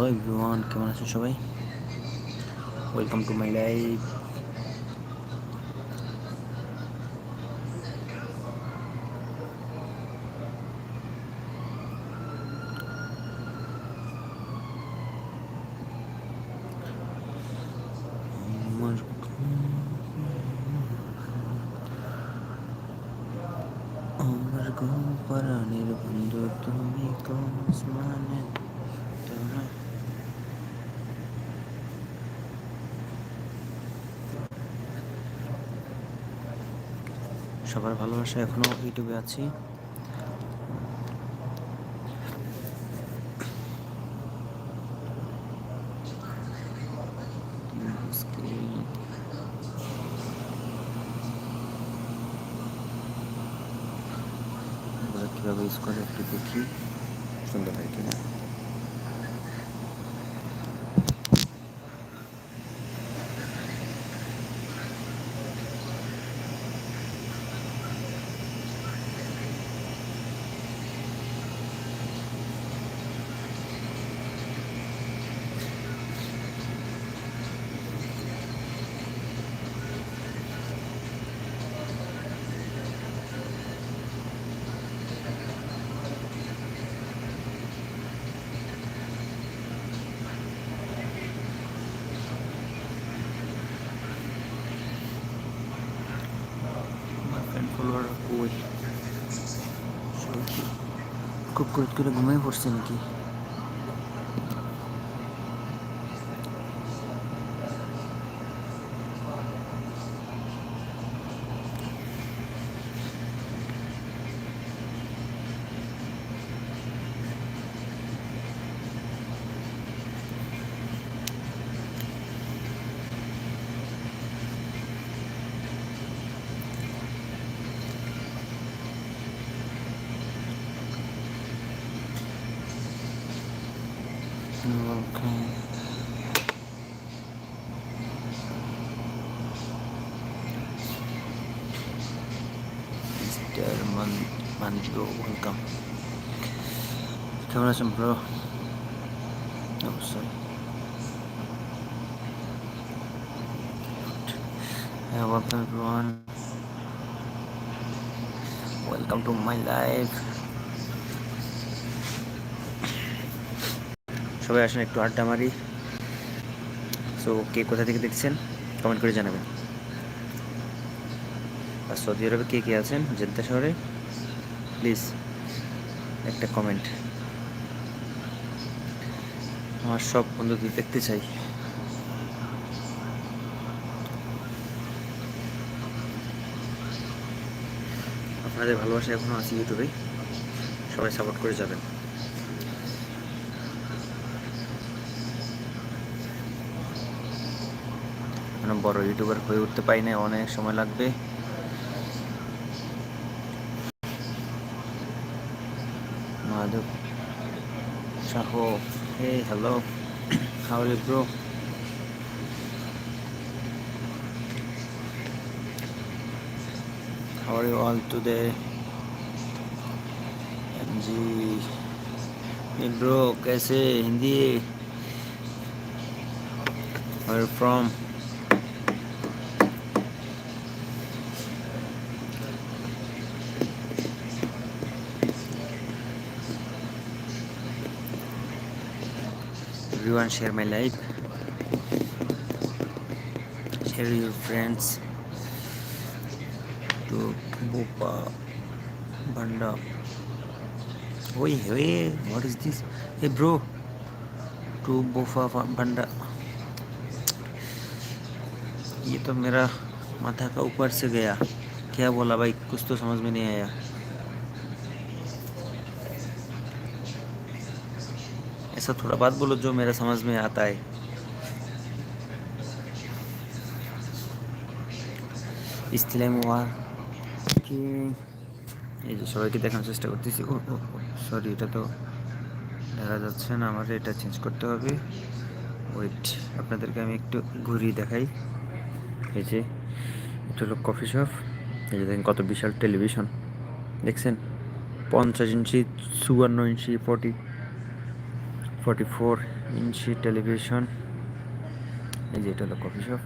Hello everyone কেমন আছেন সবাই? ওয়েলকাম টু মাই লাইফ আমার গো পরাণের বন্ধু, তুমি কোন আসমানে সবার ভালোবাসা এখনও ইউটিউবে আছি। কীভাবে ইউজ করে একটু দেখি সুন্দর হয় কিনা আমার ফ্রেন্ড ফলোয়ার কই সবাই কি করে করে ঘুমিয়ে পড়ছে নাকি? Mr. Man Manjo, welcome. কেমন আছেন ব্রো অবশ্যই হ্যাঁ welcome everyone welcome to my life সবাই আসেন, একটু আড্ডা মারি। সো কে কোথা থেকে দেখছেন কমেন্ট করে জানাবেন। আর সৌদি আরবে কে কে আছেন, জেদ্দা শহরে? প্লিজ একটা কমেন্ট আমার সব বন্ধুদের দেখতে চাই। আপনাদের ভালোবাসা এখনও আছে ইউটিউবে সবাই সাপোর্ট করে যাবেন। মানে বড় ইউটিউবার হয়ে উঠতে পারি না অনেক সময় লাগবে Madhav Shah hey hello how are bro How are you all today? Ji bro कैसे Hindi Where from? Everyone share my life. Share your friends to Bopa Banda. Oi, hey, what is this? Hey, bro. To Bofa Banda. ये तो मेरा माथा का ऊपर से गया क्या बोला भाई कुछ तो समझ में नहीं आया ऐसा थोड़ा बात बोलो जो मेरा समझ में आता है ইস্তিলাই মোয়ার কি এই যে সবাইকে দেখানোর চেষ্টা করতেছি ও সরি এটা তো দেখা যাচ্ছে না আমার এটা চেঞ্জ করতে হবে ওয়েট আপনাদেরকে আমি একটু ঘুরিয়ে দেখাই এই যে এটা হলো কফি শপ এই যে দেখেন কত বিশাল টেলিভিশন দেখছেন পঞ্চাশ ইঞ্চি চুয়ান্ন ইঞ্চি ফর্টি ফর্টি ফোর ইঞ্চি টেলিভিশন এই যে এটা হলো কফি শপ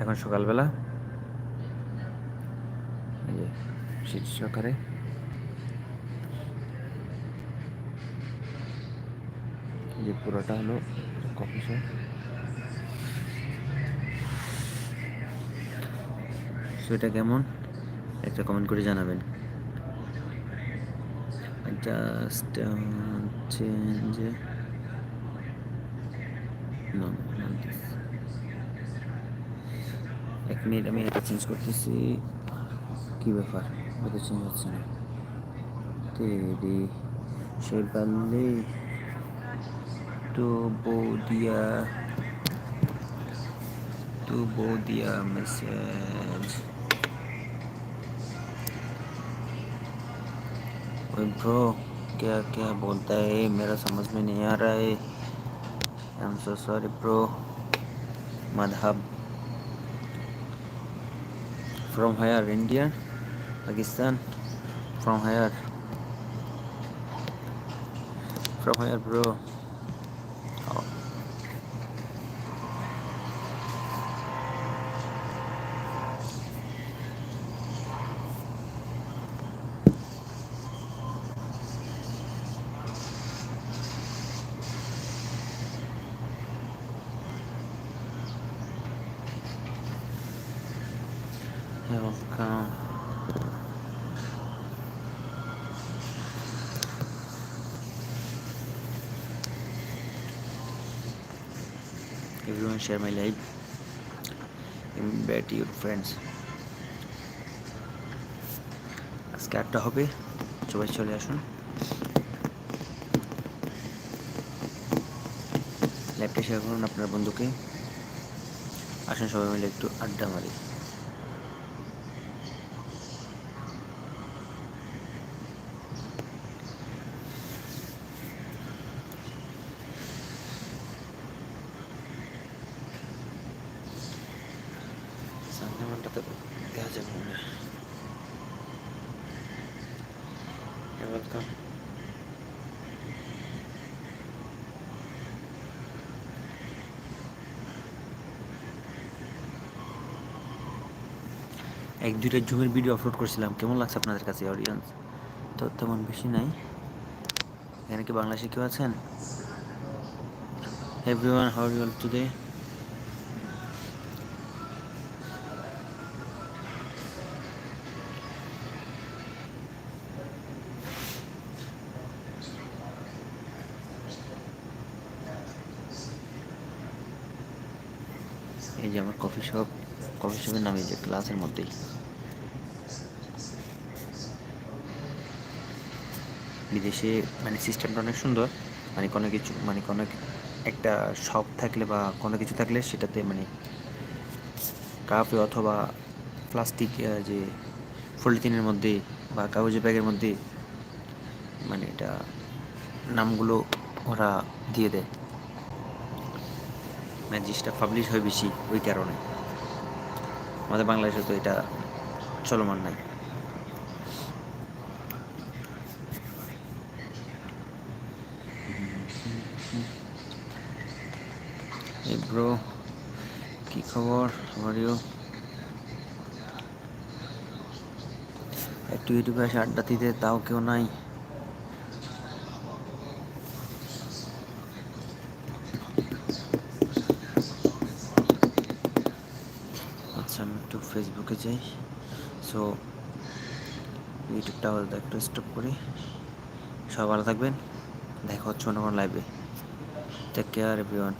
এখন সকালবেলা। এই যে শীত সকালে। যে পুরোটা হলো কফি শপ সো এটা কেমন? একটা কমেন্ট করে জানাবেন। Just change. No not this এক মিনিট আমি এটা চেঞ্জ করতেছি কি ব্যাপার এটা চেঞ্জ হচ্ছে না তেরি সে পারলে তো বৌদিয়া তো বৌদিয়া মেসেজ ওই ব্রো क्या क्या बोलता है? मेरा समझ में नहीं आ रहा है। I am so sorry bro Madhab from here India Pakistan from here from here bro Everyone share my life Invite your friends. আজকে আটটা হবে, সবাই চলে আসুন। লাইভটা শেয়ার করুন আপনার বন্ধুকে। আসুন সবাই মিলে একটু আড্ডা মারি। মানটাতে দেওয়া যাবে মনে এক, দুইটা জুমের ভিডিও আপলোড করছিলাম। কেমন লাগছে আপনাদের কাছে অডিয়েন্স তো তেমন বেশি নাই। এখানে কি বাংলাদেশে কেউ আছেন? এভরিওয়ান হাউ ইউ টুডে যে আমার কফি শপ, কফি শপের নাম যে ক্লাসের মধ্যেই। বিদেশে মানে সিস্টেমটা অনেক সুন্দর। মানে কোনো কিছু মানে কোনো একটা শপ থাকলে বা কোনো কিছু থাকলে সেটাতে মানে কাপে অথবা প্লাস্টিক যে পলিথিনের মধ্যে বা কাগজের ব্যাগের মধ্যে মানে এটা নামগুলো ওরা দিয়ে দেয়। মানে পাবলিশ হয় বেশি ওই কারণে। আমাদের বাংলাদেশে তো এটা চলমান নাই। ব্রো কি খবর? আমার একটু ইউটিউবে আসে আড্ডা দিতে, তাও কেউ নাই। আমি একটু ফেসবুকে যাই। সো ইউটিউবটা একটু স্টপ করি। সব ভালো থাকবেন। দেখা হচ্ছে অন্য কোনো লাইভে টেক কেয়ার এভরিওয়ান